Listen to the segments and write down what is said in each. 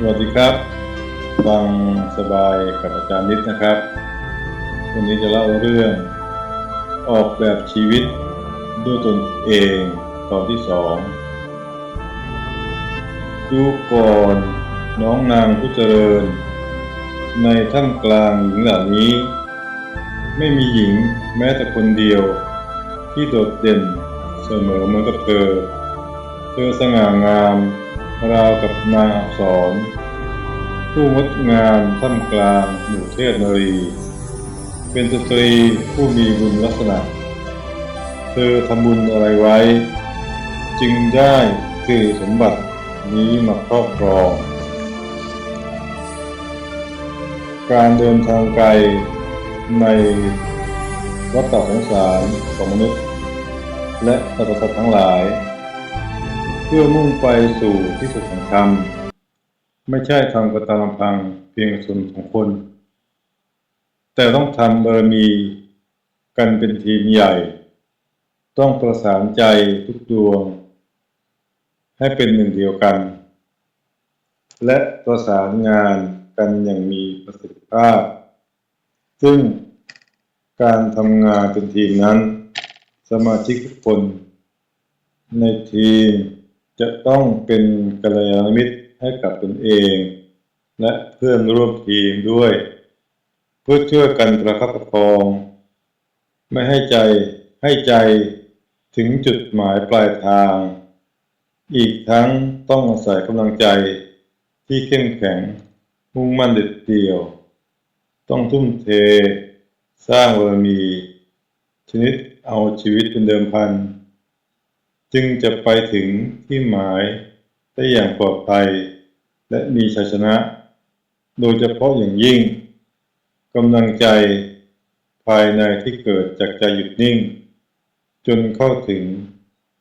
สวัสดีครับ ฟังสบายกับอาจารย์นิดนะครับ วันนี้จะเล่าเรื่อง ออกแบบชีวิตด้วยตนเองตอนที่สองดูก่อนน้องนางผู้เจริญ ในท่ามกลางหญิงเหล่านี้ ไม่มีหญิงแม้แต่คนเดียว ที่โดดเด่นเสมอเหมือนกับเธอ เธอสง่างาม ราวกับนางอักษรผู้งดงามท่ามกลางหมู่เทพนรี เป็นสตรีผู้มีบุญลักษณะ เธอทำบุญอะไรไว้ จึงได้คือสมบัตินี้มาครอบครอง การเดินทางไกลในวัฏสงสารของมนุษย์ และสรรพสัตว์ทั้งหลาย เพื่อมุ่งไปสู่ที่สุดของธรรม ไม่ใช่ทำกระตามลำพังเพียงส่วนของคน แต่ต้องทำบารมีกันเป็นทีมใหญ่ ต้องประสานใจทุกดวง ให้เป็นหนึ่งเดียวกัน และประสานงานกันอย่างมีประสิทธิภาพ ซึ่งการทำงานเป็นทีมนั้น สมาชิกทุกคน ในทีม จะต้องเป็นกัลยาณมิตรให้กับตนเอง และเพื่อนร่วมทีมด้วย เพื่อช่วยกันประคับประคอง ไม่ให้ใจให้ใจถึงจุดหมายปลายทาง อีกทั้งต้องอาศัยกำลังใจที่เข้มแข็งมุ่งมั่นเด็ดเดี่ยว ต้องทุ่มเท สร้างบารมี ชนิดเอาชีวิตเป็นเดิมพัน จึงจะไปถึงที่หมายได้อย่างปลอดภัย และมีชัยชนะ โดยเฉพาะอย่างยิ่งกำลังใจภายในที่เกิดจากใจหยุดนิ่ง จนเข้าถึง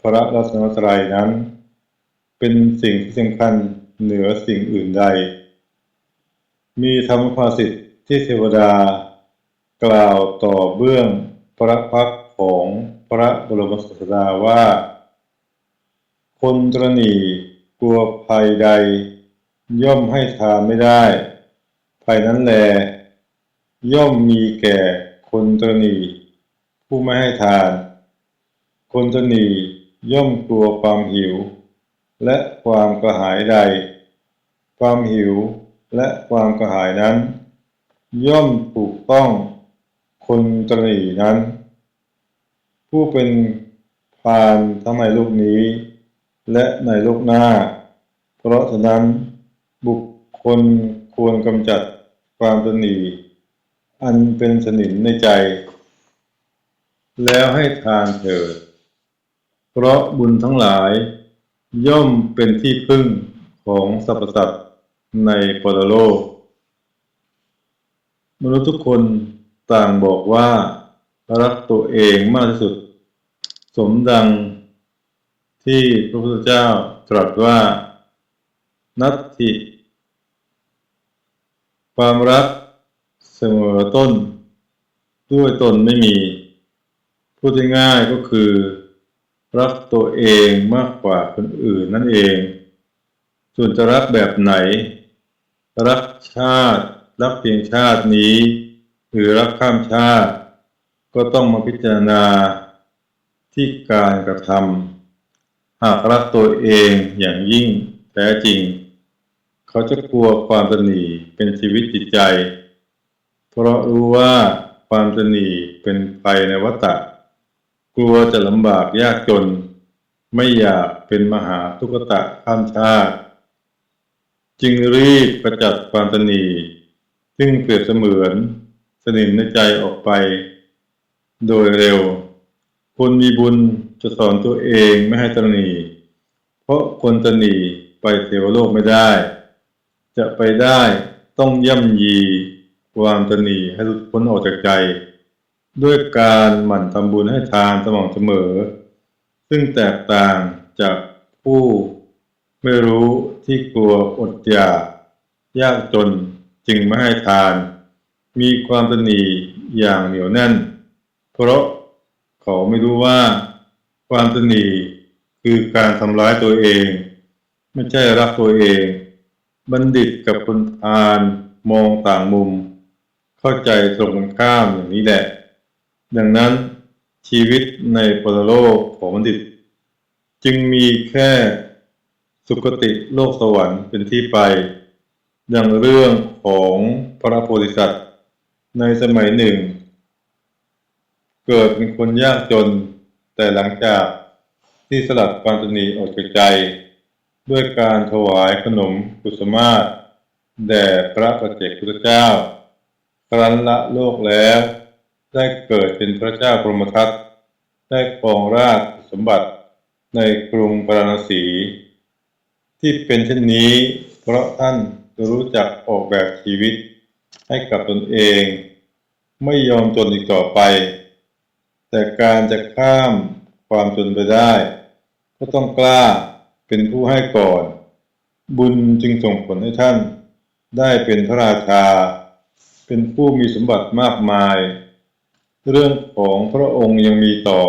พระรัตนตรัยนั้น เป็นสิ่งที่สำคัญเหนือสิ่งอื่นใด มีธรรมภาสิทธิ์ที่เทวดา กล่าวต่อเบื้องพระพักของพระบรมศาสดาว่า คนตรณีกลัวภัยใด ย่อมให้ทานไม่ได้ ภัยนั้นแล ย่อมมีแก่คนตรณีผู้ไม่ให้ทาน คนตรณีย่อมกลัวความหิว และความกระหายใด ความหิวและความกระหายนั้น ย่อมถูกต้องคนตรณีนั้น ผู้เป็นพานทั้งในโลกนี้ และในโลกหน้า เพราะฉะนั้นบุคคลควรกำจัดความตรณีอันเป็นสนิมในใจ แล้วให้ทานเถิด เพราะบุญทั้งหลาย ย่อมเป็นที่พึ่งของสรรพสัตว์ในปรโลก มนุษย์ทุกคนต่างบอกว่า รักตัวเองมากที่สุด สมดัง ที่พระพุทธเจ้าตรัสว่า นัตถิ ความรักเสมอต้น ด้วยตนไม่มี พูดง่ายก็คือ รักตัวเองมากกว่าคนอื่นนั่นเอง ส่วนจะรักแบบไหน รักชาติ รักเพียงชาตินี้ หรือรักข้ามชาติ ก็ต้องมาพิจารณาที่การกระทำ หากรักตัวเองอย่างยิ่งแท้จริง เขาจะกลัวความตนีเป็นชีวิตจิตใจ เพราะรู้ว่าความตนีเป็นภัยในวัฏฏะกลัวจะลำบากยากจน ไม่อยากเป็นมหาทุกตะข้ามชาติ จึงรีบกระจัดความตนีซึ่งเปรียบเสมือนสนิมในใจออกไป โดยเร็วคนมีบุญ จะสอนตัวเองไม่ให้ตรณีเพราะคนตรณีไปเทวโลกไม่ได้ จะไปได้ต้องย่ำยีความตรณีให้หลุดพ้นออกจากใจ ด้วยการหมั่นทำบุญให้ทานสม่ำเสมอ ซึ่งแตกต่างจากผู้ไม่รู้ที่กลัวอดอยากยากจนจึงไม่ให้ทาน มีความตรณีอย่างเหนียวแน่น เพราะเขาไม่รู้ว่า ความตรณีคือการทำร้ายตัวเอง ไม่ใช่รักตัวเอง บัณฑิตกับคนพาลมองต่างมุม เข้าใจตรงกันข้ามอย่างนี้แหละ ดังนั้นชีวิตในปรโลกของบัณฑิต จึงมีแค่สุคติโลกสวรรค์เป็นที่ไปอย่างเรื่องของพระโพธิสัตว์ในสมัยหนึ่ง เกิดเป็นคนยากจน แต่หลังจากที่สลัดความตนีออกจากใจ ด้วยการถวายขนมกุสมาศแด่พระประเจกพุทธเจ้า ครั้นละโลกแล้ว ได้เกิดเป็นพระเจ้ากรมทัตได้ครองราชสมบัติในกรุงปราณสี ที่เป็นเช่นนี้ เพราะท่านรู้จักออกแบบชีวิตให้กับตนเอง ไม่ยอมจนอีกต่อไป แต่การจะข้ามความจนไปได้ ก็ต้องกล้าเป็นผู้ให้ก่อน บุญจึงส่งผลให้ท่าน ได้เป็นพระราชา เป็นผู้มีสมบัติมากมาย เรื่องของพระองค์ยังมีต่อ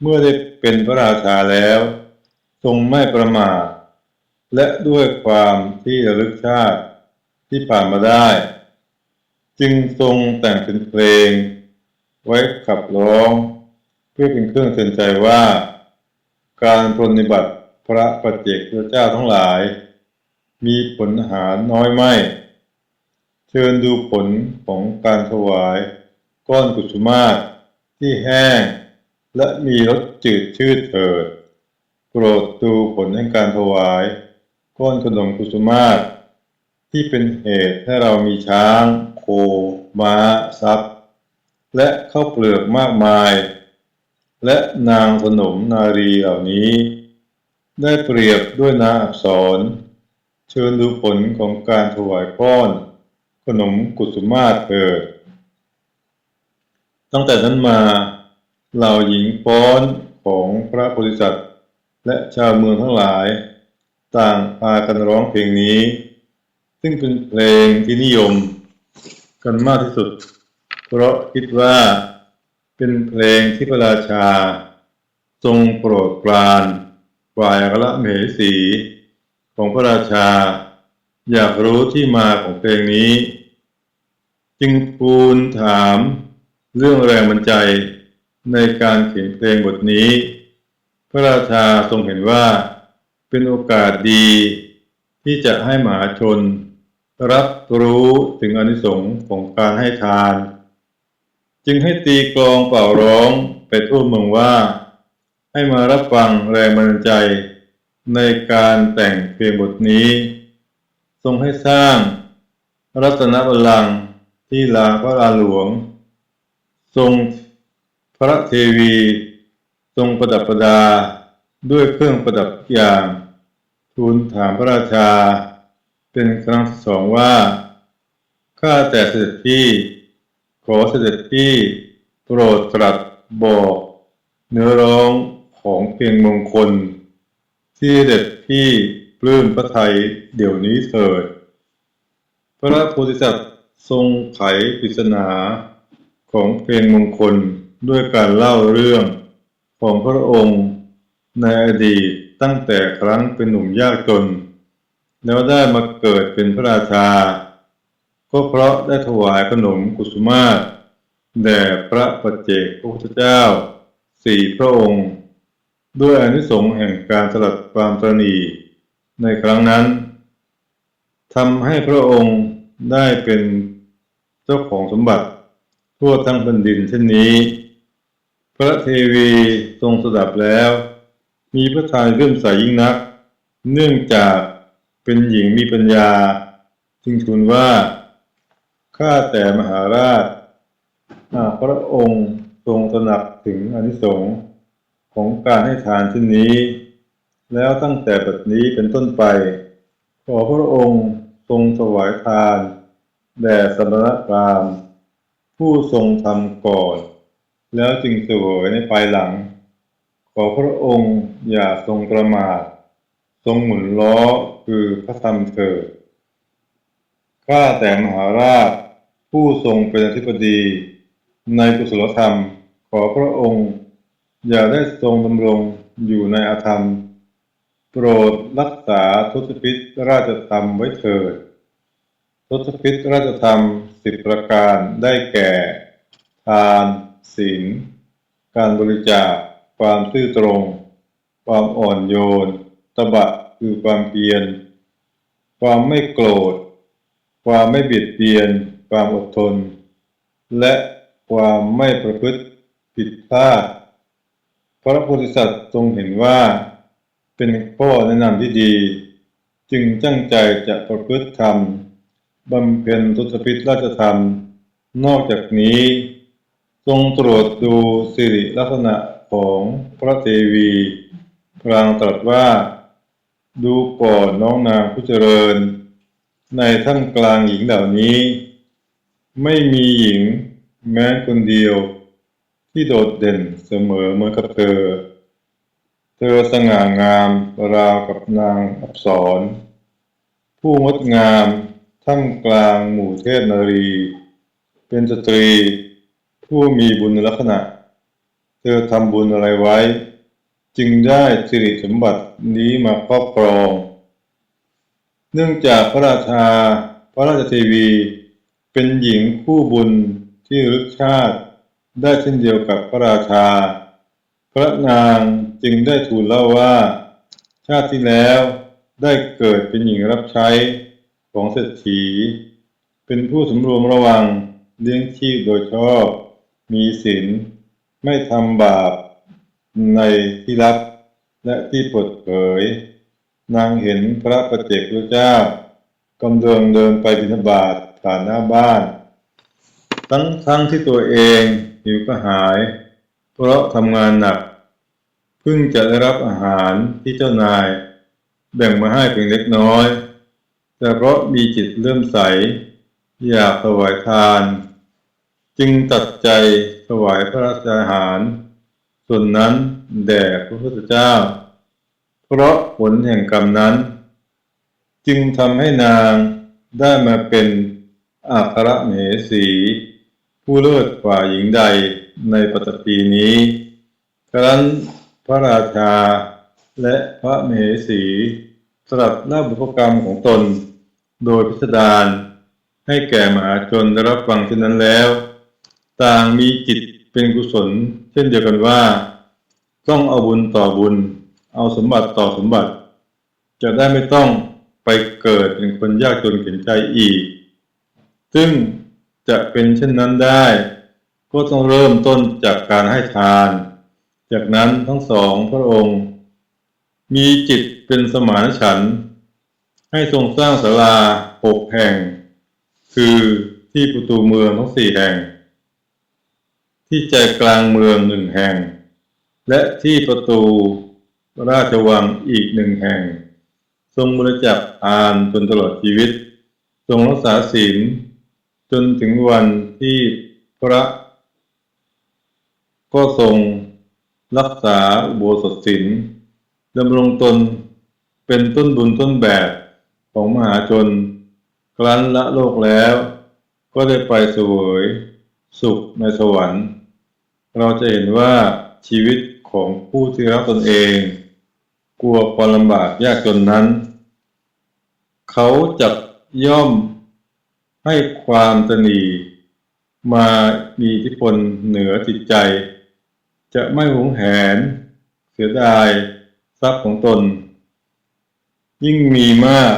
เมื่อได้เป็นพระราชาแล้ว ทรงไม่ประมาทและด้วยความที่ระลึกชาติที่ผ่านมาได้ จึงทรงแต่งเป็นเพลง ไว้ขับร้อง เพื่อเป็นเครื่องเตือนใจว่า การปรนนิบัติพระปัจเจกพระเจ้าทั้งหลาย มีผลหาน้อยไม่ เชิญดูผลของการถวายก้อนกุสุมาศที่แห้ง และมีรสจืดชืดเถิด โปรดดูผลแห่งการถวาย ก้อนขนมกุสุมาศที่เป็นเหตุให้เรามีช้าง โคม้าทรัพย์ และข้าวเปลือกมากมาย และนางสนมนารีเหล่านี้ ได้เปรียบด้วยนางอักษร เชิญดูผลของการถวายก้อน ขนมกุสุมาศเถิดตั้งแต่นั้นมาเหล่าหญิงฟ้อนของพระโพธิสัตว์และชาวเมืองทั้งหลาย ต่างพากันร้องเพลงนี้ ซึ่งเป็นเพลงที่นิยมกันมากที่สุด เพราะคิดว่าเป็นเพลงที่พระราชา ทรงโปรดปรานฝ่ายอัครมเหสี ของพระราชา อยากรู้ที่มาของเพลงนี้ จึงทูลถามเรื่องแรงบันใจในการเขียนเพลงบทนี้ พระราชาทรงเห็นว่าเป็นโอกาสดี ที่จะให้หมหาชน รับรู้ถึงอนิสงส์ของการให้ทาน จึงให้ตีกลองเป่าร้องไปทั่วเมืองว่า ให้มารับฟังแรงบันดาลใจในการแต่งเพลงบทนี้ ทรงให้สร้าง รัตนบัลลังก์ที่ลาพระลาหลวง ทรงพระเทวี ทรงประดับประดาด้วยเครื่องประดับอย่างทูลถามพระราชา เป็นครั้งที่สองว่า ข้าแต่เสด็จพี่ อเสด็จพี่โปรดตรัสบอกเนื้อร้องของเพลงมงคล ที่เด็ดพี่ปลื้มพระไทยเดี๋ยวนี้เถิด พระโพธิสัตว์ทรงไขปริศนาของเพลงมงคลด้วยการเล่าเรื่องของพระองค์ในอดีตตั้งแต่ครั้งเป็นหนุ่มยากจน แล้วได้มาเกิดเป็นพระราชา ก็เพราะได้ถวายขนมกุสุมาศแด่พระปัจเจกพระพุทธเจ้าสี่พระองค์ ด้วยอนิสงส์แห่งการสลัดความตรณีในครั้งนั้นทำให้พระองค์ได้เป็นเจ้าของสมบัติ ทั่วทั้งแผ่นดินเช่นนี้ พระเทวีทรงสดับแล้ว มีพระทัยเลื่มใสยิ่งนัก เนื่องจากเป็นหญิงมีปัญญา จึงทูลว่า ข้าแต่มหาราชพระองค์ทรงตระหนักถึงอนิสงส์ของการให้ทานเช่นนี้ แล้วตั้งแต่บัดนี้เป็นต้นไป ขอพระองค์ทรงถวายทานแด่สมณพราหมณ์ผู้ทรงทำก่อน แล้วจึงเสวยในภายหลัง ขอพระองค์อย่าทรงประมาท ทรงหมุนล้อคือพระธรรมเถิดข้าแต่มหาราช ผู้ทรงเป็นอธิบดีในกุศลธรรม ขอพระองค์ อย่าได้ทรงดำรงอยู่ในอาธรรม โปรดรักษาทศพิษราชธรรมไว้เถิดทศพิษราชธรรมสิบประการได้แก่ ทาน ศีล การบริจาค ความซื่อตรง ความอ่อนโยน ตบะคือความเพียร ความไม่โกรธ ความไม่เบียดเบียน ความอดทน และความไม่ประพฤติผิดพลาดพระโพธิสัตว์ทรงเห็นว่า เป็นข้อแนะนำที่ดี จึงตั้งใจจะประพฤติธรรมบำเพ็ญทุตพิษราชธรรม นอกจากนี้ ทรงตรวจดูสิริลักษณะของพระเทวีพลางตรัสว่า ดูก่อนน้องนางผู้เจริญ ในท่ามกลางหญิงเหล่านี้ ไม่มีหญิงแม้คนเดียว ที่โดดเด่นเสมอเหมือนกับเธอ เธอสง่างามราวกับนางอับสร ผู้งดงามท่ามกลางหมู่เทพนารี เป็นสตรี ผู้มีบุญลักษณะ เธอทำบุญอะไรไว้ จึงได้สิริสมบัตินี้มาครอบครอง เนื่องจากพระราชาพระราชเทวี เป็นหญิงคู่บุญที่รึกชาติได้เช่นเดียวกับพระราชา พระนางจึงได้ทูลเล่าว่า ชาติที่แล้วได้เกิดเป็นหญิงรับใช้ของเศรษฐี เป็นผู้สำรวมระวังเลี้ยงชีพโดยชอบ มีศีลไม่ทำบาปในที่ลับและที่เปิดเผย นางเห็นพระประเจกพระเจ้ากำลังเดินไปบิณฑบาต ผ่านหน้าบ้าน ทั้งทั้งที่ตัวเองหิวกระหาย เพราะทำงานหนักเพิ่งจะได้รับอาหารที่เจ้านาย แบ่งมาให้เพียงเล็กน้อย แต่เพราะมีจิตเลื่อมใส อยากถวายทาน จึงตัดใจถวายพระราชอาหาร ส่วนนั้นแด่พระพุทธเจ้า เพราะผลแห่งกรรมนั้น จึงทำให้นางได้มาเป็น อัครเหสี ผู้เลิศกว่าหญิงใดในปัตตภีนี้ ครั้นพระราชาและพระเหสีสลับเล่าบุพกรรมของตน โดยพิสดารให้แก่มหาชนได้รับฟังเช่นนั้นแล้ว ต่างมีจิตเป็นกุศล เช่นเดียวกันว่า ต้องเอาบุญต่อบุญ เอาสมบัติต่อสมบัติ จะได้ไม่ต้องไปเกิดเป็นคนยากจนเข็นใจอีก ซึ่งจะเป็นเช่นนั้นได้ ก็ต้องเริ่มต้นจากการให้ทาน จากนั้นทั้งสองพระองค์ มีจิตเป็นสมานฉันท์ให้ทรงสร้างศาลาหกแห่ง คือที่ประตูเมืองทั้งสี่แห่ง ที่ใจกลางเมืองหนึ่งแห่ง และที่ประตูราชวังอีกหนึ่งแห่ง ทรงบริจาคทานจนตลอดชีวิต ทรงรักษาศีล จนถึงวันที่พระ ก็ทรงรักษาอุโบสถศีลดำรงตนเป็นต้นบุญต้นแบบของมหาชนครั้นละโลกแล้ว ก็ได้ไปสวยสุขในสวรรค์ เราจะเห็นว่าชีวิตของผู้ที่รักตนเอง กลัวความลำบากยากจนนั้น เขาจะย่อม ให้ความตนีมามีอิทธิพลเหนือจิตใจ จะไม่หวงแหน เสียดายทรัพย์ของตน ยิ่งมีมาก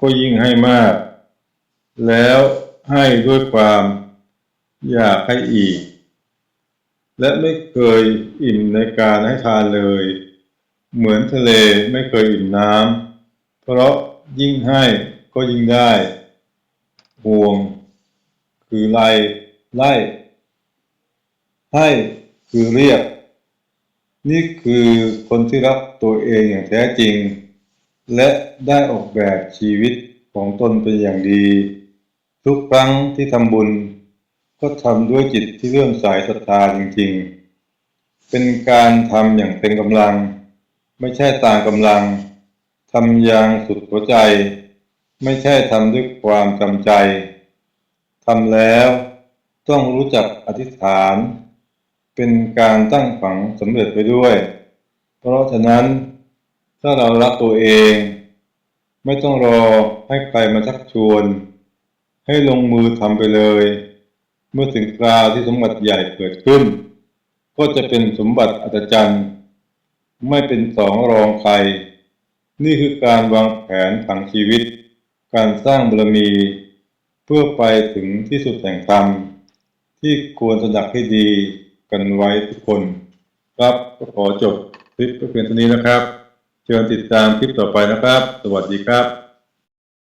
ก็ยิ่งให้มาก แล้วให้ด้วยความอยากให้อีก และไม่เคยอิ่มในการให้ทานเลย เหมือนทะเลไม่เคยอิ่มน้ำเพราะยิ่งให้ก็ยิ่งได้ ห่วง คือไล่ไล่ให้คือเรียก นี่คือคนที่รักตัวเองอย่างแท้จริง และได้ออกแบบชีวิตของตนเป็นอย่างดี ทุกครั้งที่ทำบุญ ก็ทำด้วยจิตที่เลื่อมใสศรัทธาจริงๆ เป็นการทำอย่างเต็มกำลัง ไม่ใช่ตามกำลังทำอย่างสุดหัวใจ ไม่ใช่ทำด้วยความจำใจทำแล้วต้องรู้จักอธิษฐาน เป็นการตั้งฝังสำเร็จไปด้วย เพราะฉะนั้นถ้าเรารักตัวเอง ไม่ต้องรอให้ใครมาชักชวน ให้ลงมือทำไปเลย เมื่อถึงคราวที่สมบัติใหญ่เกิดขึ้น ก็จะเป็นสมบัติอัศจรรย์ ไม่เป็นสองรองใคร นี่คือการวางแผนผังชีวิต การสร้างบารมี เพื่อไปถึงที่สุดแห่งธรรม ที่ควรตระหนักให้ดีกันไว้ทุกคน ครับก็ขอจบคลิปเพียงเท่านี้นะครับ เชิญติดตามคลิปต่อไปนะครับ สวัสดีครับ